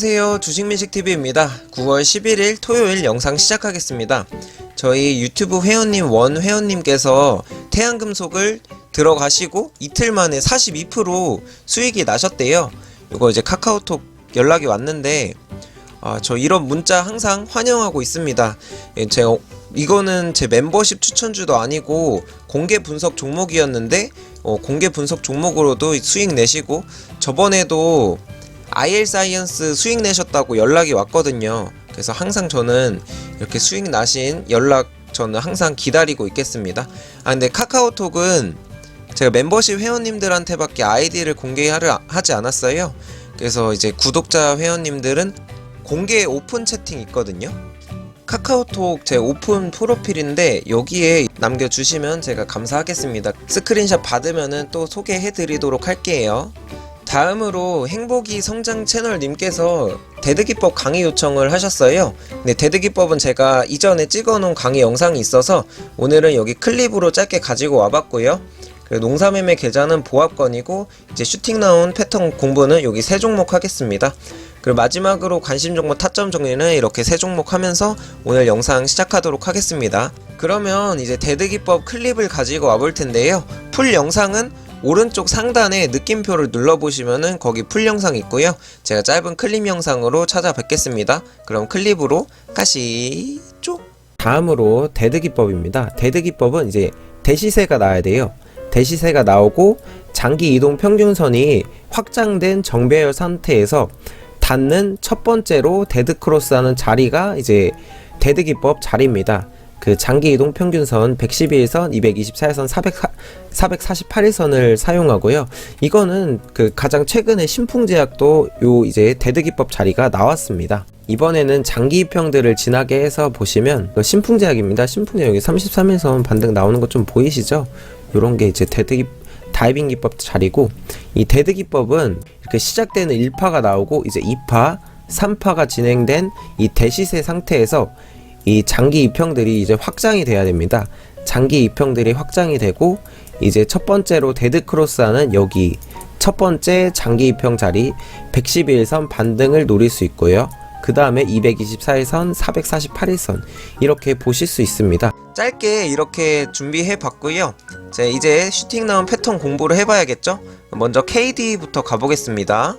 안녕하세요. 주식민식TV입니다. 9월 11일 토요일 영상 시작하겠습니다. 저희 유튜브 회원님 원 회원님께서 태양금속을 들어가시고 이틀 만에 42% 수익이 나셨대요. 이거 이제 카카오톡 연락이 왔는데 아, 저 이런 문자 항상 환영하고 있습니다. 예, 제가 이거는 제 멤버십 추천주도 아니고 공개 분석 종목이었는데 어, 공개 분석 종목으로도 수익 내시고 저번에도 IL 사이언스 수익 내셨다고 연락이 왔거든요. 그래서 항상 저는 이렇게 수익 나신 연락 저는 항상 기다리고 있겠습니다. 아 근데 카카오톡은 제가 멤버십 회원님들한테밖에 아이디를 공개하려 하지 않았어요. 그래서 이제 구독자 회원님들은 공개 오픈 채팅 있거든요. 카카오톡 제 오픈 프로필인데 여기에 남겨주시면 제가 감사하겠습니다. 스크린샷 받으면은 또 소개해드리도록 할게요. 다음으로 행복이 성장 채널님께서 대드기법 강의 요청을 하셨어요. 근데 대드기법은 제가 이전에 찍어놓은 강의 영상이 있어서 오늘은 여기 클립으로 짧게 가지고 와봤고요. 농사매매 계좌는 보합권이고 이제 슈팅 나온 패턴 공부는 여기 세 종목 하겠습니다. 그리고 마지막으로 관심 종목 타점 정리는 이렇게 세 종목 하면서 오늘 영상 시작하도록 하겠습니다. 그러면 이제 대드기법 클립을 가지고 와볼 텐데요. 풀 영상은 오른쪽 상단에 느낌표를 눌러보시면은 거기 풀 영상 있고요. 제가 짧은 클립 영상으로 찾아뵙겠습니다. 그럼 클립으로 가시죠. 다음으로 대드기법입니다. 대드기법은 이제 대시세가 나야 돼요. 대시세가 나오고 장기 이동 평균선이 확장된 정배열 상태에서 닿는 첫 번째로 데드 크로스하는 자리가 이제 데드 기법 자리입니다. 그 장기 이동 평균선 112일선, 224일선, 400, 448일선을 사용하고요. 이거는 그 가장 최근에 신풍제약도 요 이제 데드 기법 자리가 나왔습니다. 이번에는 장기 입형들을 지나게 해서 보시면 그 신풍제약입니다. 신풍제약 여기 33일선 반등 나오는 거좀 보이시죠? 요런 게 이제 데드 기 다이빙 기법 자리고 이 데드 기법은 이렇게 시작되는 1파가 나오고 이제 2파, 3파가 진행된 이 대시세 상태에서 이 장기 입형들이 이제 확장이 돼야 됩니다. 장기 입형들이 확장이 되고 이제 첫 번째로 데드 크로스하는 여기 첫 번째 장기 입형 자리 112일선 반등을 노릴 수 있고요. 그 다음에 224일선, 448일선 이렇게 보실 수 있습니다. 짧게 이렇게 준비해 봤고요. 자, 이제 슈팅 나온 패턴 공부를 해봐야겠죠? 먼저 KD부터 가보겠습니다.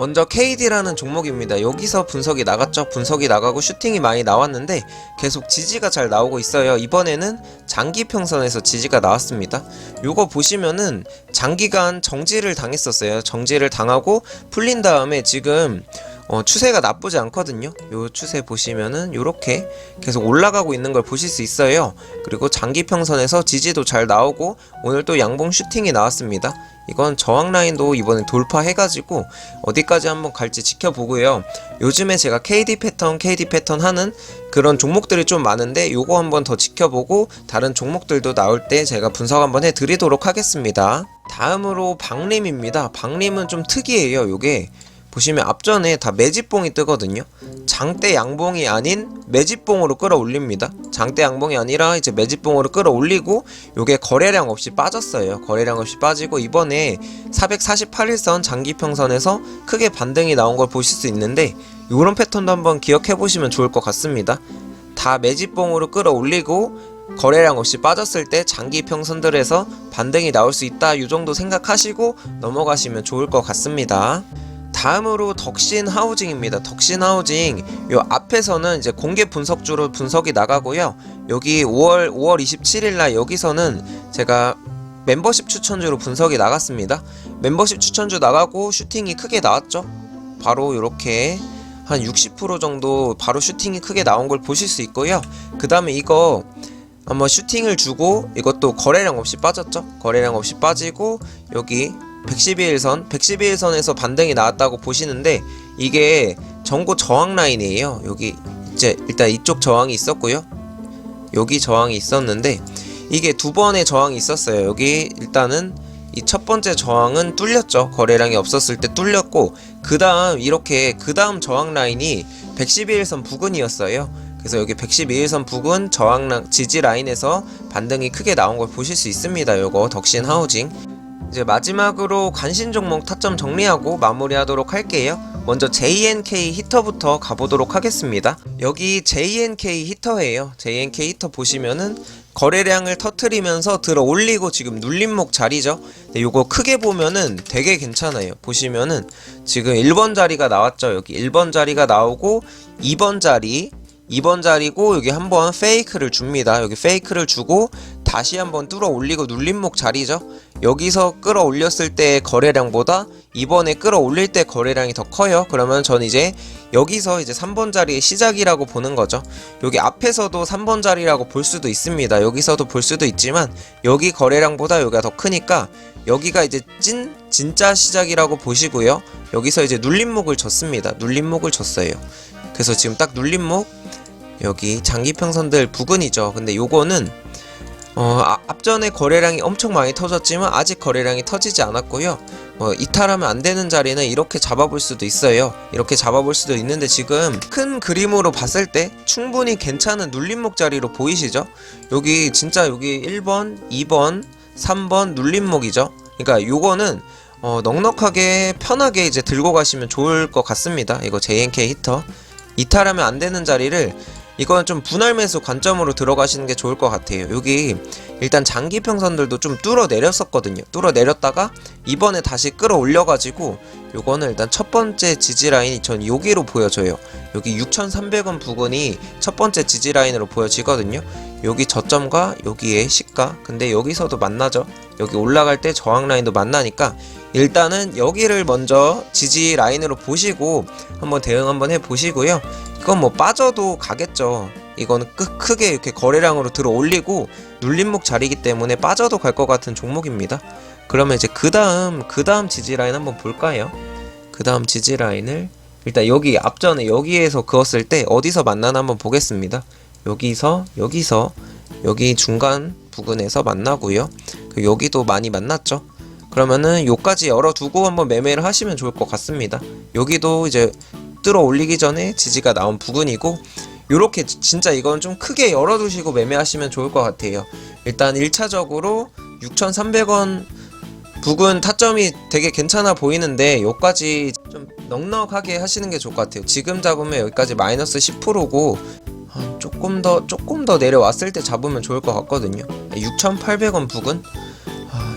먼저 KD라는 종목입니다. 여기서 분석이 나갔죠. 분석이 나가고 슈팅이 많이 나왔는데 계속 지지가 잘 나오고 있어요. 이번에는 장기 평선에서 지지가 나왔습니다. 요거 보시면은 장기간 정지를 당했었어요. 정지를 당하고 풀린 다음에 지금 어, 추세가 나쁘지 않거든요. 요 추세 보시면은 요렇게 계속 올라가고 있는 걸 보실 수 있어요. 그리고 장기 평선에서 지지도 잘 나오고 오늘 또 양봉 슈팅이 나왔습니다. 이건 저항 라인도 이번에 돌파해가지고 어디까지 한번 갈지 지켜보고요. 요즘에 제가 KD 패턴, KD 패턴 하는 그런 종목들이 좀 많은데 요거 한번 더 지켜보고 다른 종목들도 나올 때 제가 분석 한번 해드리도록 하겠습니다. 다음으로 박림입니다. 박림은 좀 특이해요. 요게 보시면 앞전에 다 매집봉이 뜨거든요. 장대 양봉이 아닌 매집봉으로 끌어올립니다. 장대 양봉이 아니라 이제 매집봉으로 끌어올리고 요게 거래량 없이 빠졌어요. 거래량 없이 빠지고 이번에 448일선 장기평선에서 크게 반등이 나온 걸 보실 수 있는데 요런 패턴도 한번 기억해 보시면 좋을 것 같습니다. 다 매집봉으로 끌어올리고 거래량 없이 빠졌을 때 장기 평선들에서 반등이 나올 수 있다 이 정도 생각하시고 넘어가시면 좋을 것 같습니다. 다음으로 덕신 하우징입니다. 덕신 하우징 요 앞에서는 이제 공개 분석주로 분석이 나가고요. 여기 5월 5월 27일 날 여기서는 제가 멤버십 추천주로 분석이 나갔습니다. 멤버십 추천주 나가고 슈팅이 크게 나왔죠. 바로 이렇게 한 60% 정도 바로 슈팅이 크게 나온 걸 보실 수 있고요. 그 다음에 이거 한번 슈팅을 주고 이것도 거래량 없이 빠졌죠. 거래량 없이 빠지고 여기 112일선, 112일선에서 반등이 나왔다고 보시는데 이게 전고 저항 라인이에요. 여기 이제 일단 이쪽 저항이 있었고요. 여기 저항이 있었는데 이게 두 번의 저항이 있었어요. 여기 일단은 이 첫 번째 저항은 뚫렸죠. 거래량이 없었을 때 뚫렸고 그 다음 이렇게 그 다음 저항 라인이 112일선 부근이었어요. 그래서 여기 112일선 부근 저항 라, 지지 라인에서 반등이 크게 나온 걸 보실 수 있습니다. 요거 덕신 하우징. 이제 마지막으로 관심 종목 타점 정리하고 마무리하도록 할게요. 먼저 JNK 히터부터 가보도록 하겠습니다. 여기 JNK 히터예요. JNK 히터 보시면은 거래량을 터트리면서 들어 올리고 지금 눌림목 자리죠. 근데 요거 크게 보면은 되게 괜찮아요. 보시면은 지금 1번 자리가 나왔죠. 여기 1번 자리가 나오고 2번 자리 2번 자리고 여기 한번 페이크를 줍니다. 여기 페이크를 주고 다시 한번 뚫어 올리고 눌림목 자리죠. 여기서 끌어 올렸을 때 거래량보다 이번에 끌어 올릴 때 거래량이 더 커요. 그러면 전 이제 여기서 이제 3번 자리의 시작이라고 보는 거죠. 여기 앞에서도 3번 자리라고 볼 수도 있습니다. 여기서도 볼 수도 있지만 여기 거래량보다 여기가 더 크니까 여기가 이제 찐 진짜 시작이라고 보시고요. 여기서 이제 눌림목을 줬습니다. 눌림목을 줬어요. 그래서 지금 딱 눌림목 여기 장기평선들 부근이죠. 근데 요거는 어, 아- 앞전에 거래량이 엄청 많이 터졌지만 아직 거래량이 터지지 않았고요. 어, 이탈하면 안 되는 자리는 이렇게 잡아볼 수도 있어요. 이렇게 잡아볼 수도 있는데 지금 큰 그림으로 봤을 때 충분히 괜찮은 눌림목 자리로 보이시죠? 여기 진짜 여기 1번, 2번, 3번 눌림목이죠. 그러니까 요거는 어, 넉넉하게 편하게 이제 들고 가시면 좋을 것 같습니다. 이거 JNK 히터 이탈하면 안 되는 자리를 이건 좀 분할 매수 관점으로 들어가시는 게 좋을 것 같아요. 여기 일단 장기 평선들도 좀 뚫어 내렸었거든요. 뚫어 내렸다가 이번에 다시 끌어 올려가지고 요거는 일단 첫 번째 지지 라인이 전 여기로 보여져요. 여기 6,300원 부근이 첫 번째 지지 라인으로 보여지거든요. 여기 저점과 여기에 시가. 근데 여기서도 만나죠. 여기 올라갈 때 저항 라인도 만나니까 일단은 여기를 먼저 지지 라인으로 보시고 한번 대응 한번 해 보시고요. 이건 뭐 빠져도 가겠죠. 크, 크게 이렇게 거래량으로 들어 올리고 눌림목 자리이기 때문에 빠져도 갈 것 같은 종목입니다. 그러면 이제 그 다음 그 다음 지지 라인 한번 볼까요? 그 다음 지지 라인을 일단 여기 앞전에 여기에서 그었을 때 어디서 만나나 한번 보겠습니다. 여기서 여기서 여기 중간 부근에서 만나고요. 그 여기도 많이 만났죠. 그러면은 요까지 열어두고 한번 매매를 하시면 좋을 것 같습니다. 여기도 이제 뚫어 올리기 전에 지지가 나온 부근이고 요렇게 지- 진짜 이건 좀 크게 열어두시고 매매하시면 좋을 것 같아요. 일단 1차적으로 6,300원 부근 타점이 되게 괜찮아 보이는데 요까지 좀 넉넉하게 하시는 게 좋을 것 같아요. 지금 잡으면 여기까지 마이너스 10%고 한 조금 더 조금 더 내려왔을 때 잡으면 좋을 것 같거든요. 6,800원 부근 아,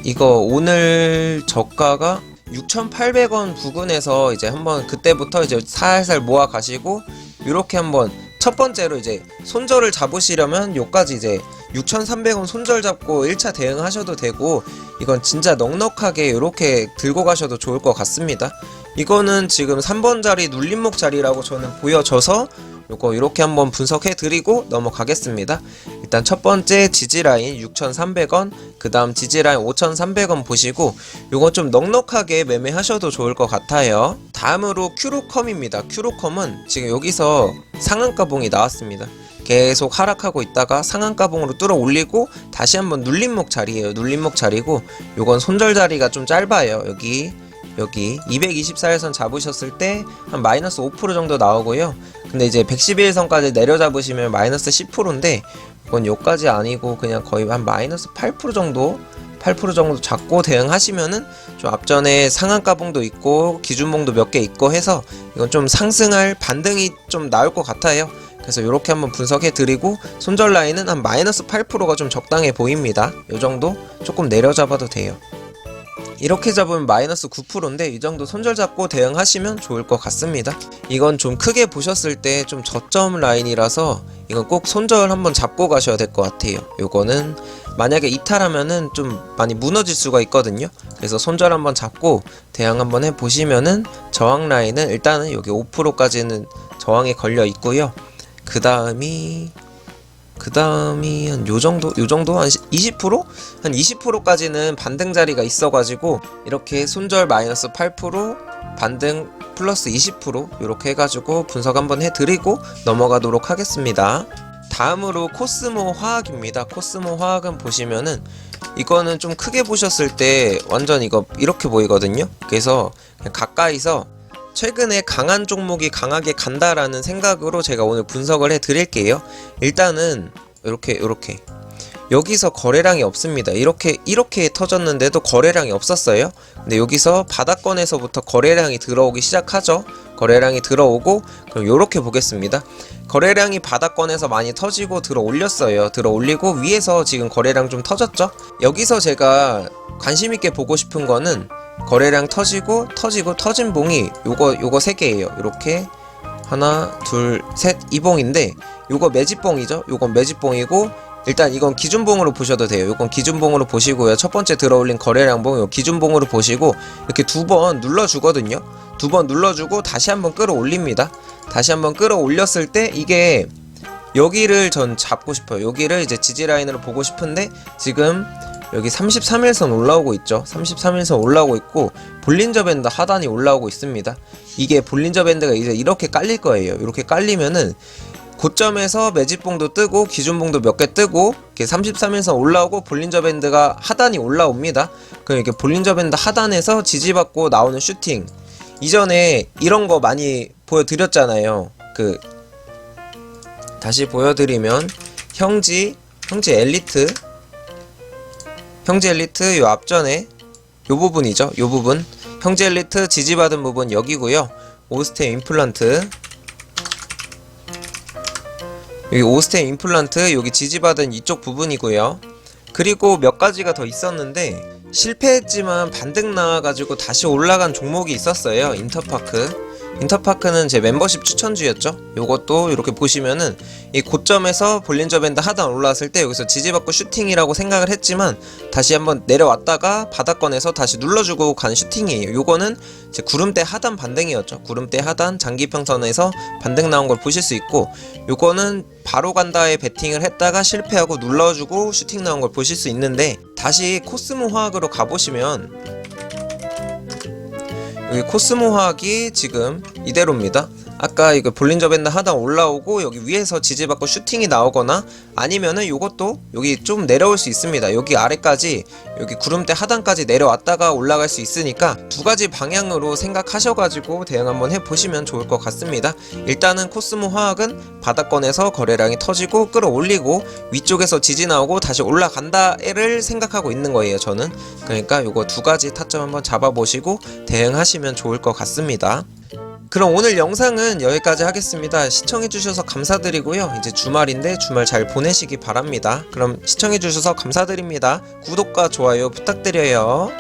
이거 오늘 저가가 6,800원 부근에서 이제 한번 그때부터 이제 살살 모아 가시고 이렇게 한번 첫 번째로 이제 손절을 잡으시려면 요까지 이제 6,300원 손절 잡고 1차 대응하셔도 되고 이건 진짜 넉넉하게 이렇게 들고 가셔도 좋을 것 같습니다. 이거는 지금 3번 자리 눌림목 자리라고 저는 보여져서 요거 이렇게 한번 분석해 드리고 넘어가겠습니다. 일단 첫 번째 지지라인 6,300원, 그 다음 지지라인 5,300원 보시고 요거 좀 넉넉하게 매매하셔도 좋을 것 같아요. 다음으로 큐로컴입니다. 큐로컴은 지금 여기서 상한가봉이 나왔습니다. 계속 하락하고 있다가 상한가봉으로 뚫어 올리고 다시 한번 눌림목 자리예요. 눌림목 자리고 요건 손절 자리가 좀 짧아요. 여기 여기 224일선 잡으셨을 때 한 마이너스 5% 정도 나오고요. 근데 이제 111선까지 내려 잡으시면 마이너스 10%인데 이건 요까지 아니고 그냥 거의 한 마이너스 8% 정도 8% 정도 잡고 대응하시면은 좀 앞전에 상한가봉도 있고 기준봉도 몇 개 있고 해서 이건 좀 상승할 반등이 좀 나올 것 같아요. 그래서 이렇게 한번 분석해 드리고 손절 라인은 한 마이너스 8%가 좀 적당해 보입니다. 요 정도 조금 내려 잡아도 돼요. 이렇게 잡으면 마이너스 9%인데 이 정도 손절 잡고 대응하시면 좋을 것 같습니다. 이건 좀 크게 보셨을 때 좀 저점 라인이라서 이건 꼭 손절 한번 잡고 가셔야 될 것 같아요. 요거는 만약에 이탈하면은 좀 많이 무너질 수가 있거든요. 그래서 손절 한번 잡고 대응 한번 해 보시면은 저항 라인은 일단은 여기 5%까지는 저항에 걸려 있고요. 그 다음이 그 다음이 한 요 정도 요 정도 한 20%? 한 20%까지는 반등 자리가 있어가지고 이렇게 손절 마이너스 8% 반등 플러스 20% 이렇게 해가지고 분석 한번 해드리고 넘어가도록 하겠습니다. 다음으로 코스모 화학입니다. 코스모 화학은 보시면은 이거는 좀 크게 보셨을 때 완전 이거 이렇게 보이거든요. 그래서 가까이서 최근에 강한 종목이 강하게 간다라는 생각으로 제가 오늘 분석을 해 드릴게요. 일단은 이렇게 이렇게 여기서 거래량이 없습니다. 이렇게 이렇게 터졌는데도 거래량이 없었어요. 근데 여기서 바닥권에서부터 거래량이 들어오기 시작하죠. 거래량이 들어오고 그럼 요렇게 보겠습니다. 거래량이 바닥권에서 많이 터지고 들어 올렸어요. 들어 올리고 위에서 지금 거래량 좀 터졌죠. 여기서 제가 관심 있게 보고 싶은 거는 거래량 터지고 터지고 터진 봉이 요거 요거 세 개예요. 이렇게 하나, 둘, 셋, 이 봉인데 요거 매집봉이죠. 요건 매집봉이고 일단 이건 기준봉으로 보셔도 돼요. 요건 기준봉으로 보시고요. 첫 번째 들어올린 거래량봉 요 기준봉으로 보시고 이렇게 두 번 눌러주거든요. 두 번 눌러주고 다시 한번 끌어올립니다. 다시 한번 끌어올렸을 때 이게 여기를 전 잡고 싶어요. 여기를 이제 지지 라인으로 보고 싶은데 지금 여기 33일선 올라오고 있죠. 33일선 올라오고 있고 볼린저 밴드 하단이 올라오고 있습니다. 이게 볼린저 밴드가 이제 이렇게 깔릴 거예요. 이렇게 깔리면은 고점에서 매집봉도 뜨고 기준봉도 몇 개 뜨고 이렇게 33일선 올라오고 볼린저 밴드가 하단이 올라옵니다. 그럼 이렇게 볼린저 밴드 하단에서 지지받고 나오는 슈팅. 이전에 이런 거 많이 보여드렸잖아요. 그 다시 보여드리면 형지 형지 엘리트 형제 엘리트 요 앞전에 요 부분이죠. 요 부분 형제 엘리트 지지받은 부분 여기고요. 오스테 임플란트 여기 오스테 임플란트 여기 지지받은 이쪽 부분이고요. 그리고 몇 가지가 더 있었는데 실패했지만 반등 나와가지고 다시 올라간 종목이 있었어요. 인터파크. 인터파크는 제 멤버십 추천주였죠. 요것도 이렇게 보시면은 이 고점에서 볼린저 밴드 하단 올라왔을 때 여기서 지지받고 슈팅이라고 생각을 했지만 다시 한번 내려왔다가 바닥권에서 다시 눌러주고 간 슈팅이에요. 요거는 제 구름대 하단 반등이었죠. 구름대 하단 장기평선에서 반등 나온 걸 보실 수 있고 요거는 바로 간다에 베팅을 했다가 실패하고 눌러주고 슈팅 나온 걸 보실 수 있는데 다시 코스모 화학으로 가보시면 여기 코스모 화학이 지금 이대로입니다. 아까 이거 볼린저 밴드 하단 올라오고 여기 위에서 지지받고 슈팅이 나오거나 아니면은 요것도 여기 좀 내려올 수 있습니다. 여기 아래까지 여기 구름대 하단까지 내려왔다가 올라갈 수 있으니까 두 가지 방향으로 생각하셔가지고 대응 한번 해보시면 좋을 것 같습니다. 일단은 코스모 화학은 바닥권에서 거래량이 터지고 끌어올리고 위쪽에서 지지 나오고 다시 올라간다를 생각하고 있는 거예요. 저는 그러니까 요거 두 가지 타점 한번 잡아보시고 대응하시면 좋을 것 같습니다. 그럼 오늘 영상은 여기까지 하겠습니다. 시청해주셔서 감사드리고요. 이제 주말인데 주말 잘 보내시기 바랍니다. 그럼 시청해주셔서 감사드립니다. 구독과 좋아요 부탁드려요.